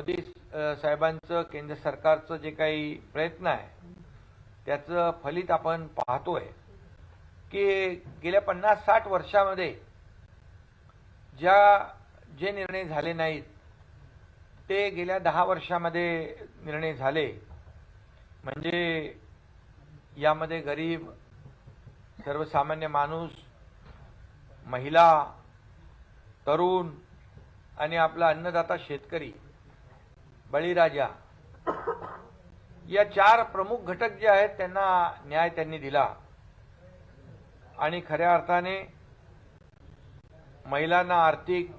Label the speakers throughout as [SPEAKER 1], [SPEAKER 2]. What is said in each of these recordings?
[SPEAKER 1] मोदी साहेबांचं केंद्र सरकारचं जे काही प्रयत्न आहे त्याचं फलित आपण पाहतोय की गेल्या पन्नास साठ वर्षामध्ये ज्या जे निर्णय झाले नाहीत ते गेल्या दहा वर्षामध्ये निर्णय झाले. म्हणजे यामध्ये गरीब सर्वसामान्य माणूस महिला तरुण आणि आपला अन्नदाता शेतकरी बळीराजा. या चार प्रमुख घटक जे आहेत त्यांना न्याय त्यांनी दिला. आणि खऱ्या अर्थाने महिलांना आर्थिक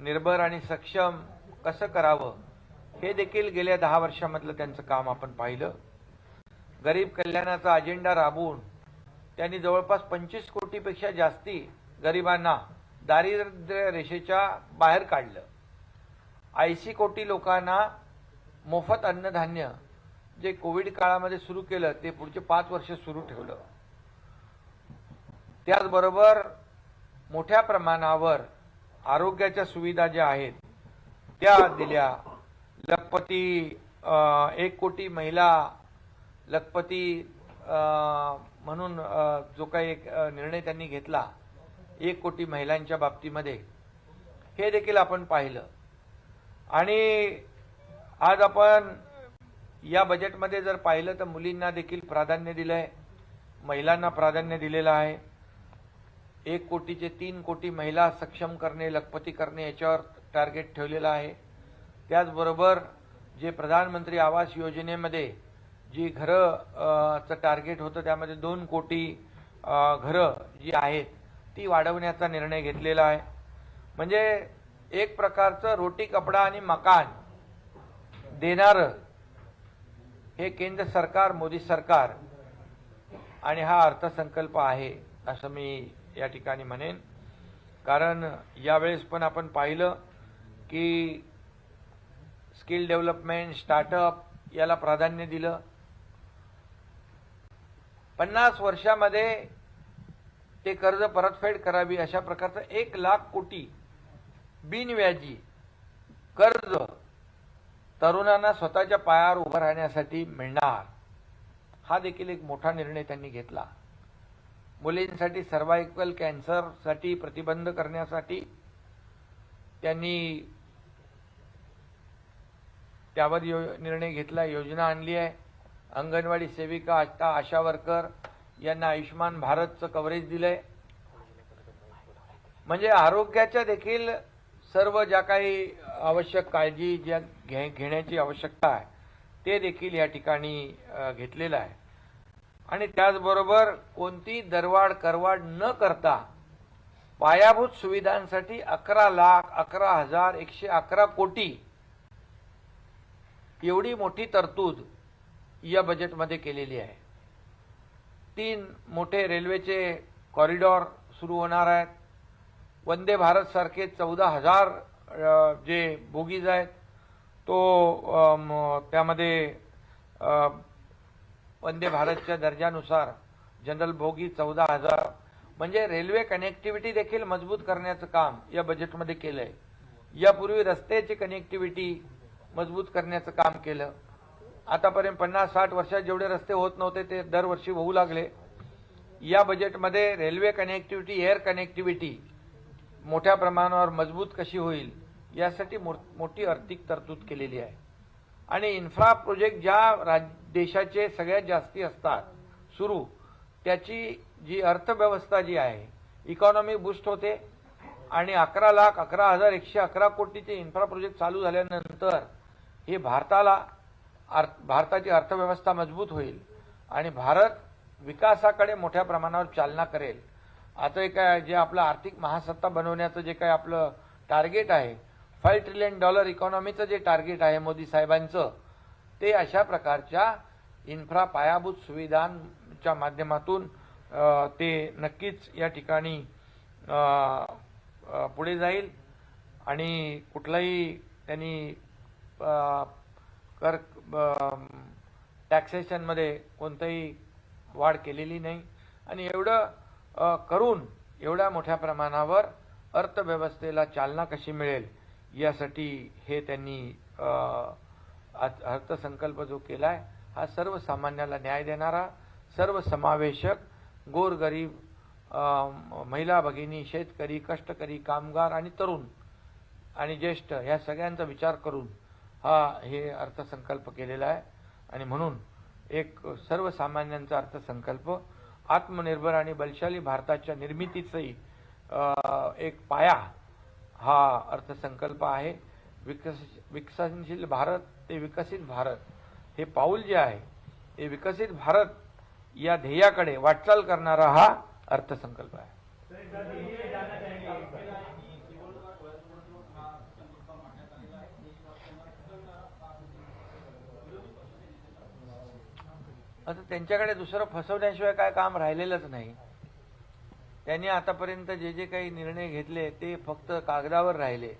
[SPEAKER 1] निर्भर आणि सक्षम कसं करावं हे देखील गेल्या दहा वर्षामधलं त्यांचं काम आपण पाहिलं. गरीब कल्याणाचा अजेंडा राबवून त्यांनी जवळपास पंचवीस कोटीपेक्षा जास्ती गरिबांना दारिद्र्य रेषेच्या बाहेर काढलं. ऐंशी कोटी लोकांना मोफत अन्नधान्य जे कोविड काळामध्ये सुरू केलं ते पुढचे पाच वर्ष सुरू ठेवलं. त्याचबरोबर मोठ्या प्रमाणावर आरोग्याच्या सुविधा ज्या आहेत त्या दिल्या. लखपती अं, एक कोटी महिला लखपती अं, म्हणून जो काही एक निर्णय त्यांनी घेतला एक कोटी महिलांच्या बाबतीमध्ये हे देखील आपण पाहिलं. आणि आज आपण या बजेटमध्ये जर पाहिलं तर मुलींना देखील प्राधान्य दिलं आहे महिलांना प्राधान्य दिलेलं आहे. एक कोटीचे तीन कोटी महिला सक्षम करणे लखपती करणे याच्यावर टार्गेट ठेवलेलं आहे. त्याचबरोबर जे प्रधानमंत्री आवास योजनेमध्ये जी घरं चं टार्गेट होतं त्यामध्ये दोन कोटी घरं जी आहेत ती वाढवण्याचा निर्णय घेतलेला आहे. म्हणजे एक प्रकारचं रोटी कपडा आणि मकान देणारं हे केंद्र सरकार मोदी सरकार आणि हा अर्थसंकल्प आहे असं मी या ठिकाणी म्हणेन. कारण यावेळेस पण आपण पाहिलं की स्किल डेव्हलपमेंट स्टार्टअप याला प्राधान्य दिलं. पन्नास वर्षामध्ये ते कर्ज परतफेड करावी अशा प्रकारचं एक लाख कोटी बिनव्याजी कर्ज तरुणांना स्वतःच्या पायावर उभं राहण्यासाठी मिळणार. हा देखील एक मोठा निर्णय त्यांनी घेतला. मुलींसाठी सर्वायकल कॅन्सरसाठी प्रतिबंध करण्यासाठी त्यांनी त्यावर यो निर्णय घेतला योजना आणली आहे. अंगणवाडी सेविका आता आशा वर्कर यांना आयुष्यमान भारतचं कव्हरेज दिलंय. म्हणजे आरोग्याच्या देखील सर्व ज्या काही आवश्यक काळजी ज्या घे घेण्याची आवश्यकता आहे ते देखील या ठिकाणी घेतलेलं आहे. आणि त्याचबरोबर कोणती दरवाढ करवाढ न करता पायाभूत सुविधांसाठी अकरा लाख अकरा हजार एकशे अकरा कोटी एवढी मोठी तरतूद या बजेटमध्ये केलेली आहे. तीन मोठे रेल्वेचे कॉरिडॉर सुरू होणार आहेत. वंदे भारत सारखे चौदा हजार जे बोगीज आहेत तो त्यामध्ये वंदे भारतच्या दर्जानुसार जनरल बोगी चौदा हजार. म्हणजे रेल्वे कनेक्टिव्हिटी देखील मजबूत करण्याचं काम या बजेटमध्ये केलं आहे यापूर्वी रस्त्याची कनेक्टिव्हिटी मजबूत करण्याचं काम केलं. आतापर्यंत पन्नास साठ वर्षात जेवढे रस्ते होत नव्हते ते दरवर्षी होऊ लागले. या बजेटमध्ये रेल्वे कनेक्टिव्हिटी एअर कनेक्टिव्हिटी मोठ्या प्रमाणावर मजबूत कशी होईल यासाठी मो- मोठी आर्थिक तरतूद केलेली आहे. आणि इन्फ्रा प्रोजेक्ट ज्या राज देशाचे सगळ्यात जास्ती असतात सुरू त्याची जी अर्थव्यवस्था जी आहे इकॉनॉमी बूस्ट होते. आणि अकरा लाख अकरा हजार एकशे अकरा कोटीचे इन्फ्रा प्रोजेक्ट चालू झाल्यानंतर हे भारताला अर्थ भारताची अर्थव्यवस्था मजबूत होईल. आणि भारत विकासाकडे मोठ्या प्रमाणावर चालना करेल. आता एक काय जे आपलं आर्थिक महासत्ता बनवण्याचं जे काही आपलं टार्गेट आहे फाईव्ह ट्रिलियन डॉलर इकॉनॉमीचं जे टार्गेट आहे मोदी साहेबांचं ते अशा प्रकारच्या इन्फ्रा पायाभूत सुविधांच्या माध्यमातून ते नक्कीच या ठिकाणी पुढे जाईल. आणि कुठलाही त्यांनी कर टॅक्सेशनमध्ये कोणताही वाढ केलेली नाही. आणि एवढं करून एवढ्या मोठ्या प्रमाणावर अर्थव्यवस्थेला चालना कशी मिळेल यासाठी हे त्यांनी अर्थसंकल्प जो केला आहे हा सर्वसामान्याला न्याय देणारा सर्वसमावेशक गोरगरीब महिला भगिनी शेतकरी कष्टकरी कामगार आणि तरुण आणि ज्येष्ठ या सगळ्यांचा विचार करून हा हे अर्थसंकल्प केलेला आहे. आणि म्हणून एक सर्वसामान्यांचा अर्थसंकल्प आत्मनिर्भर आणि बलशाली भारताच्या निर्मितीचंही एक पाया हा अर्थसंकल्प आहे. विकस विकसनशील भारत ते विकसित भारत हे पाऊल जे आहे ते विकसित भारत या ध्येयाकडे वाटचाल करणारा हा अर्थसंकल्प आहे. आता त्यांच्याकडे दुसरं फसवण्याशिवाय काय काम राहिलेलंच नाही. त्यांनी आतापर्यंत जे जे काही निर्णय घेतले ते फक्त कागदावर राहिले.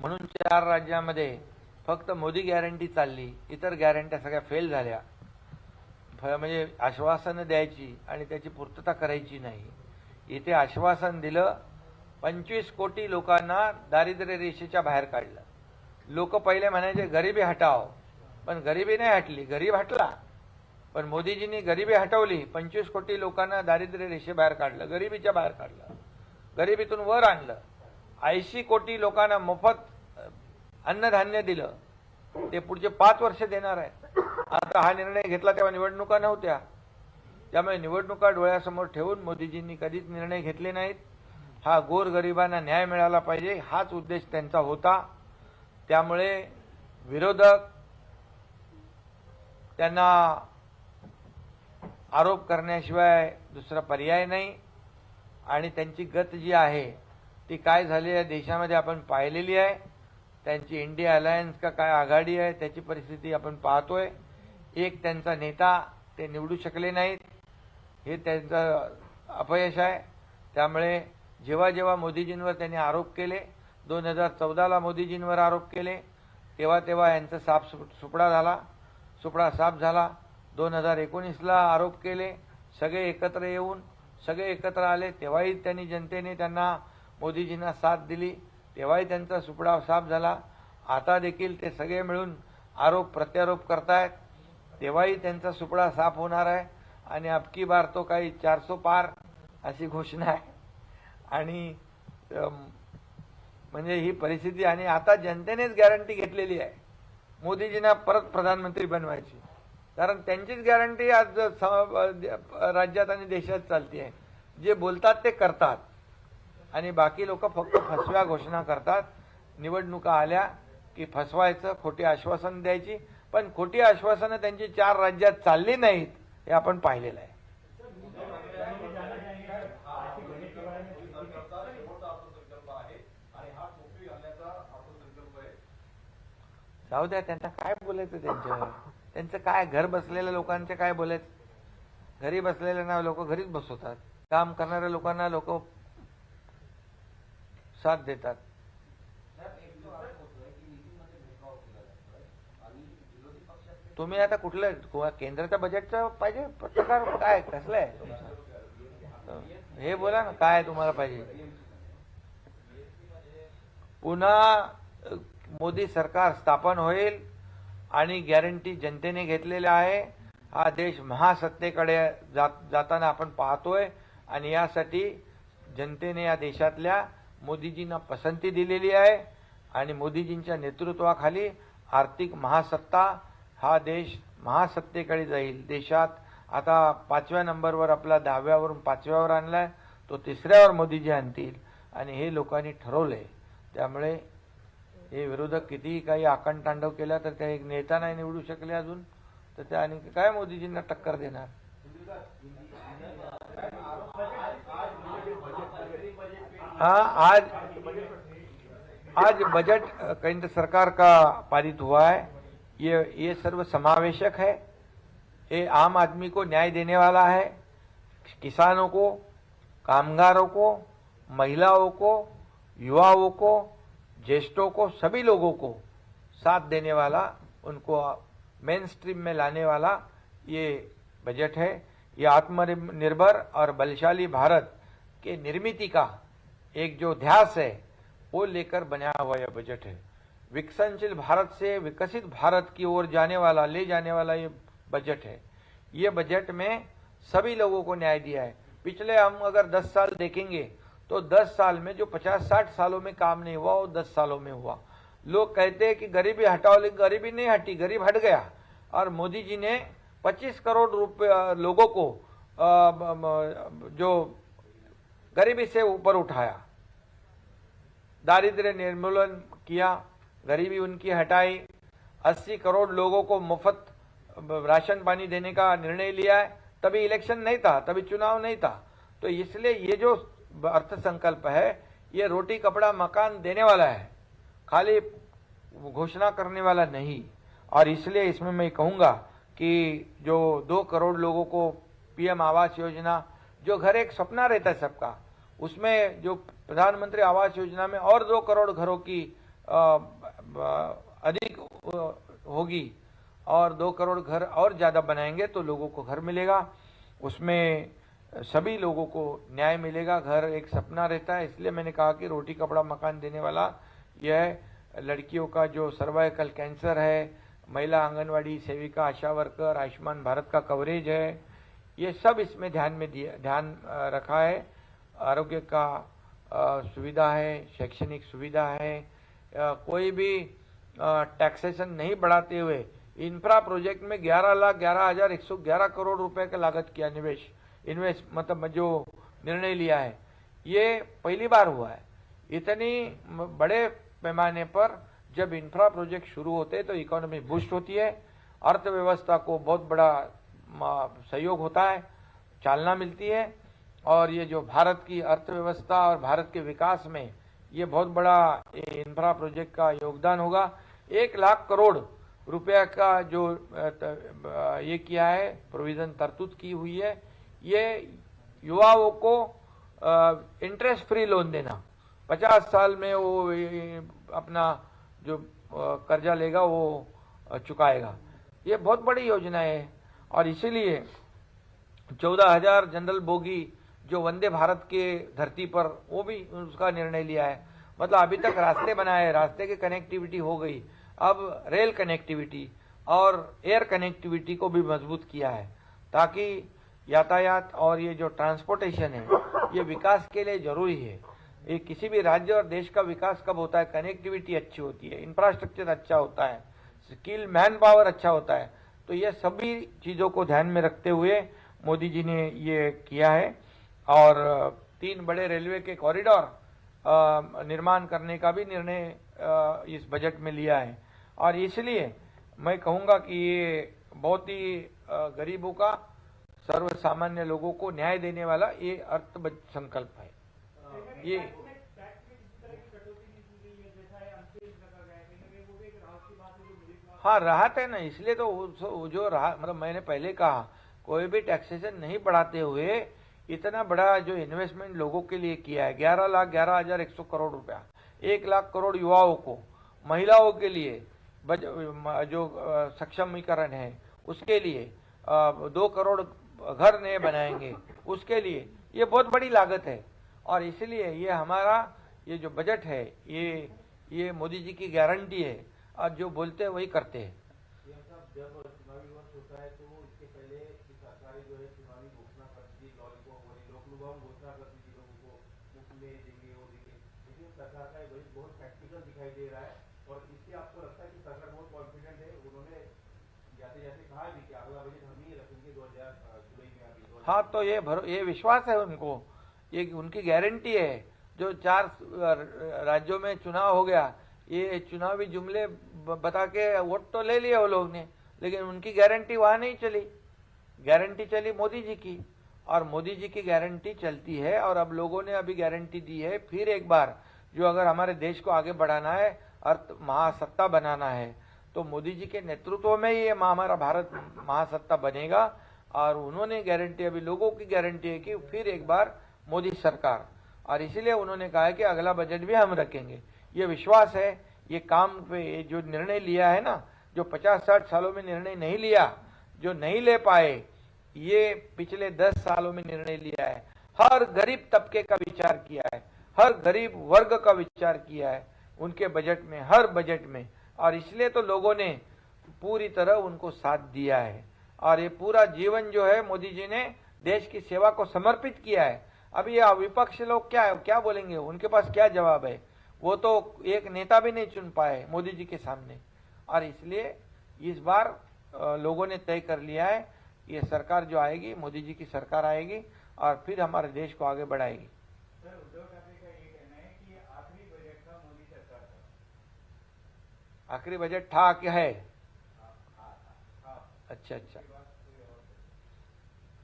[SPEAKER 1] म्हणून चार राज्यामध्ये फक्त मोदी गॅरंटी चालली इतर गॅरंट्या सगळ्या फेल झाल्या. फ- म्हणजे आश्वासनं द्यायची आणि त्याची पूर्तता करायची नाही. इथे आश्वासन दिलं पंचवीस कोटी लोकांना दारिद्र्य रेषेच्या बाहेर काढलं. लोक पहिले म्हणायचे गरिबी हटाव पण गरिबी नाही हटली गरीब हटला. पण मोदीजींनी गरिबी हटवली पंचवीस कोटी लोकांना दारिद्र्य रेषेबाहेर काढलं गरिबीच्या बाहेर काढलं गरिबीतून वर आणलं ऐंशी कोटी लोकांना मोफत अन्नधान्य दिलं. ते पुढचे पाच वर्ष देणार आहेत. आता हा निर्णय घेतला तेव्हा निवडणुका नव्हत्या. त्यामुळे निवडणुका डोळ्यासमोर ठेवून मोदीजींनी कधीच निर्णय घेतले नाहीत. हा गोरगरिबांना न्याय मिळाला पाहिजे हाच उद्देश त्यांचा होता. त्यामुळे विरोधक त्यांना आरोप करण्याशिवाय दुसरा पर्याय नाही. आणि त्यांची गत जी आहे ती काय झाली आहे देशामध्ये आपण पाहिलेली आहे. त्यांची इंडिया अलायन्स का काय आघाडी आहे त्याची परिस्थिती आपण पाहतोय. एक त्यांचा नेता ते निवडू शकले नाहीत. हे त्यांचं अपयश आहे. त्यामुळे जेव्हा जेव्हा मोदीजींवर त्यांनी आरोप केले दोन हजार चौदाला मोदीजींवर आरोप केले तेव्हा तेव्हा यांचा साप सुपडा झाला. सुपडा साफ झाला. दोन हजार एकोणीसला आरोप केले. सगळे एकत्र येऊन सगळे एकत्र आले तेव्हाही त्यांनी जनतेने त्यांना मोदीजींना साथ दिली. तेव्हाही त्यांचा सुपडा साफ झाला. आता देखील ते सगळे मिळून आरोप प्रत्यारोप करतायत. तेव्हाही त्यांचा सुपडा साफ होणार आहे. आणि अबकी बार तो काही चारसो पार अशी घोषणा आहे. आणि म्हणजे ही परिस्थिती आणि आता जनतेनेच गॅरंटी घेतलेली आहे. मोदीजींना परत प्रधानमंत्री बनवायची. कारण त्यांचीच गॅरंटी आज स- राज्यात आणि देशात चालते आहे जे बोलतात ते करतात. आणि बाकी लोक फक्त फसव्या घोषणा करतात. निवडणुका आल्या की फसवायचं खोटी आश्वासन द्यायची. पण खोटी आश्वासनं त्यांची चार राज्यात चालली नाहीत हे आपण पाहिलेलं आहे. जाऊ द्या त्यांना काय बोलायचं त्यांच्यावर? त्यांचं काय घर बसलेल्या लोकांचे काय बोलायचं घरी बसलेल्या लोक घरीच बसवतात. काम करणाऱ्या लोकांना लोक साथ देतात. तुम्ही आता कुठलं किंवा केंद्राच्या बजेटचं पाहिजे? प्रकार काय कसलं आहे? तुमचं हे बोला ना काय तुम्हाला पाहिजे? पुन्हा मोदी सरकार स्थापन होईल. आणि गॅरंटी जनतेने घेतलेल्या आहे. हा देश महासत्तेकडे जात जाताना आपण पाहतोय आणि यासाठी जनतेने या देशातल्या मोदीजींना पसंती दिलेली आहे आणि मोदीजींच्या नेतृत्वाखाली आर्थिक महासत्ता हा देश महासत्तेकडे जाईल. देशात आता पाचव्या नंबरवर आपला दहाव्यावरून पाचव्यावर आणला आहे तो तिसऱ्यावर मोदीजी आणतील आणि हे लोकांनी ठरवलंय. त्यामुळे हे विरोधक कितीही काही आकणतांडव केला तर त्या एक नेता नाही निवडू शकले अजून. तर त्या आणि काय मोदीजींना टक्कर देणार? हाँ आज आज बजट केंद्र सरकार का पारित हुआ है? ये ये सर्व समावेशक है। ये आम आदमी को न्याय देने वाला है। किसानों को कामगारों को महिलाओं को युवाओं को ज्येष्ठों को, सभी लोगों को साथ देने वाला, उनको मेन स्ट्रीम में लाने वाला ये बजट है। ये आत्मनिर्भर और बलशाली भारत के निर्मिति का एक जो ध्यास है, वो लेकर बनाया हुआ यह बजट है। विकसनशील भारत से विकसित भारत की ओर जाने वाला, ले जाने वाला ये बजट है। ये बजट में सभी लोगों को न्याय दिया है। पिछले हम अगर 10 साल देखेंगे तो 10 साल में, जो 50-60 सालों में काम नहीं हुआ, वो 10 सालों में हुआ। लोग कहते हैं कि गरीबी हटाओ, लेकिन गरीबी नहीं हटी, गरीब हट गया। और मोदी जी ने 25 करोड़ रुपये लोगों को जो गरीबी से ऊपर उठाया। दारिद्र्य निर्मूलन किया, गरीबी उनकी हटाई 80 करोड़ लोगों को मुफ़्त राशन पानी देने का निर्णय लिया है। तभी इलेक्शन नहीं था, तभी चुनाव नहीं था। तो इसलिए ये जो अर्थ संकल्प है, ये रोटी, कपड़ा, मकान देने वाला है। खाली घोषणा करने वाला नहीं। और इसलिए इसमें मैं कहूँगा कि जो दो करोड़ लोगों को पीएम आवास योजना, जो घर एक सपना रहता है सबका, उसमें जो प्रधानमंत्री आवास योजना में और दो करोड़ घरों की अधिक होगी और दो करोड़ घर और ज़्यादा बनाएँगे तो लोगों को घर मिलेगा। उसमें सभी लोगों को न्याय मिलेगा, घर एक सपना रहता है, इसलिए मैंने कहा कि रोटी, कपड़ा, मकान देने वाला, यह लड़कियों का जो सर्वाइकल कैंसर है, महिला आंगनवाड़ी सेविका, आशा वर्कर, आयुष्मान भारत का कवरेज है, ये सब इसमें ध्यान में दिया, ध्यान रखा है। आरोग्य का सुविधा है, शैक्षणिक सुविधा है कोई भी टैक्सेशन नहीं बढ़ाते हुए इंफ्रा प्रोजेक्ट में 11 लाख, ग्यारह हज़ार एक सौ ग्यारह करोड़ रुपए का लागत किया निवेश। इन्वेस्ट मतलब जो निर्णय लिया है, ये पहली बार हुआ है। इतनी बड़े पैमाने पर जब इंफ्रा प्रोजेक्ट शुरू होते हैं तो इकोनॉमी बूस्ट होती है, अर्थव्यवस्था को बहुत बड़ा सहयोग होता है, चालना मिलती है, और ये जो भारत की अर्थव्यवस्था और भारत के विकास में ये बहुत बड़ा इंफ्रा प्रोजेक्ट का योगदान होगा। एक लाख करोड़ रुपया का जो ये किया है प्रोविज़न तरतूत की हुई है ये युवाओं को इंटरेस्ट फ्री लोन देना। पचास साल में वो अपना जो कर्जा लेगा, वो चुकाएगा। ये बहुत बड़ी योजना है और इसीलिए चौदह हज़ार जनरल बोगी जो वंदे भारत के धरती पर, वो भी उसका निर्णय लिया है। मतलब अभी तक रास्ते बनाए, रास्ते की कनेक्टिविटी हो गई। अब रेल कनेक्टिविटी और एयर कनेक्टिविटी को भी मज़बूत किया है ताकि यातायात और ये जो ट्रांसपोर्टेशन है, ये विकास के लिए ज़रूरी है। ये किसी भी राज्य और देश का विकास कब होता है? कनेक्टिविटी अच्छी होती है इंफ्रास्ट्रक्चर अच्छा होता है स्किल मैन पावर अच्छा होता है। तो ये सभी चीज़ों को ध्यान में रखते हुए मोदी जी ने ये किया है। और तीन बड़े रेलवे के कॉरिडोर निर्माण करने का भी निर्णय इस बजट में लिया है। और इसलिए मैं कहूँगा कि ये बहुत ही गरीबों का सर्व सामान्य लोगों को न्याय देने वाला ये अर्थ संकल्प है। ये हाँ राहत है ना, इसलिए तो जो राहत मतलब मैंने पहले कहा, कोई भी टैक्सेशन नहीं बढ़ाते हुए इतना बड़ा जो इन्वेस्टमेंट लोगों के लिए किया है, ग्यारह लाख, ग्यारह हज़ार एक सौ करोड़ रुपया, एक लाख करोड़ युवाओं को, महिलाओं के लिए जो सक्षमीकरण है, उसके लिए दो करोड़ घर नए बनाएँगे, उसके लिए ये बहुत बड़ी लागत है। और इसलिए ये हमारा, ये जो बजट है, ये ये मोदी जी की गारंटी है, और जो बोलते हैं वही करते हैं।
[SPEAKER 2] है की बहुत कॉन्फिडेंट है, उन्होंने जाते जाते कहा भी कि अगला बजट हम ही रखेंगे दो हज़ार जुलाई में अभी 2000
[SPEAKER 1] हाँ तो ये भरो, ये विश्वास है उनको। ये उनकी गारंटी है। जो चार राज्यों में चुनाव हो गया, ये चुनावी जुमले बता के वोट तो ले लिए वो लोग ने, लेकिन उनकी गारंटी वहाँ नहीं चली। गारंटी चली मोदी जी की। और मोदी जी की गारंटी चलती है, और अब लोगों ने अभी गारंटी दी है, फिर एक बार, जो अगर हमारे देश को आगे बढ़ाना है अर्थ महासत्ता बनाना है तो मोदी जी के नेतृत्व में ये हमारा भारत महासत्ता बनेगा। और उन्होंने गारंटी अभी लोगों की गारंटी है कि फिर एक बार मोदी सरकार। और इसीलिए उन्होंने कहा है कि अगला बजट भी हम रखेंगे। ये विश्वास है, ये काम पे, ये जो निर्णय लिया है ना, जो 50-60 सालों में निर्णय नहीं लिया, जो नहीं ले पाए, ये पिछले 10 सालों में निर्णय लिया है। हर गरीब तबके का विचार किया है, हर गरीब वर्ग का विचार किया है, उनके बजट में, हर बजट में। और इसलिए तो लोगों ने पूरी तरह उनको साथ दिया है। और ये पूरा जीवन जो है मोदी जी ने देश की सेवा को समर्पित किया है। अभी ये विपक्ष लोग क्या है क्या बोलेंगे? उनके पास क्या जवाब है? वो तो एक नेता भी नहीं चुन पाए मोदी जी के सामने। और इसलिए इस बार लोगों ने तय कर लिया है ये सरकार जो आएगी मोदी जी की सरकार आएगी और फिर हमारे देश को आगे बढ़ाएगी।
[SPEAKER 3] आखिरी बजट था का
[SPEAKER 1] हाँ। अच्छा अच्छा।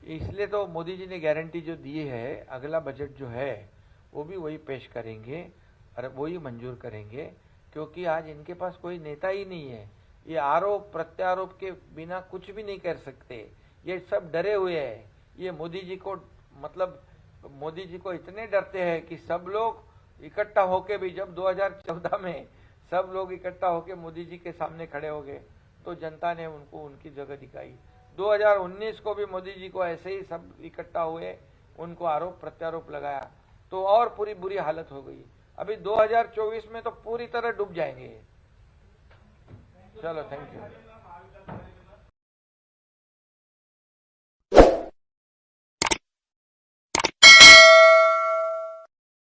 [SPEAKER 1] इसलिए तो मोदी जी ने गारंटी जो दी है, अगला बजट जो है, वो भी वही पेश करेंगे और वही मंजूर करेंगे, क्योंकि आज इनके पास कोई नेता ही नहीं है। ये आरोप, प्रत्यारोप के बिना कुछ भी नहीं कर सकते। ये सब डरे हुए हैं। ये मोदी जी को मतलब मोदी जी को इतने डरते हैं कि सब लोग इकट्ठा होके भी, जब 2014 में सब लोग इकट्ठा होके मोदी जी के सामने खड़े हो गए तो जनता ने उनको उनकी जगह दिखाई। 2019 को भी मोदी जी को ऐसे ही सब इकट्ठा हुए, उनको आरोप प्रत्यारोप लगाया। तो और पूरी बुरी हालत हो गई। अभी 2024 में तो पूरी तरह डूब जाएँगे। चलो थैंक यू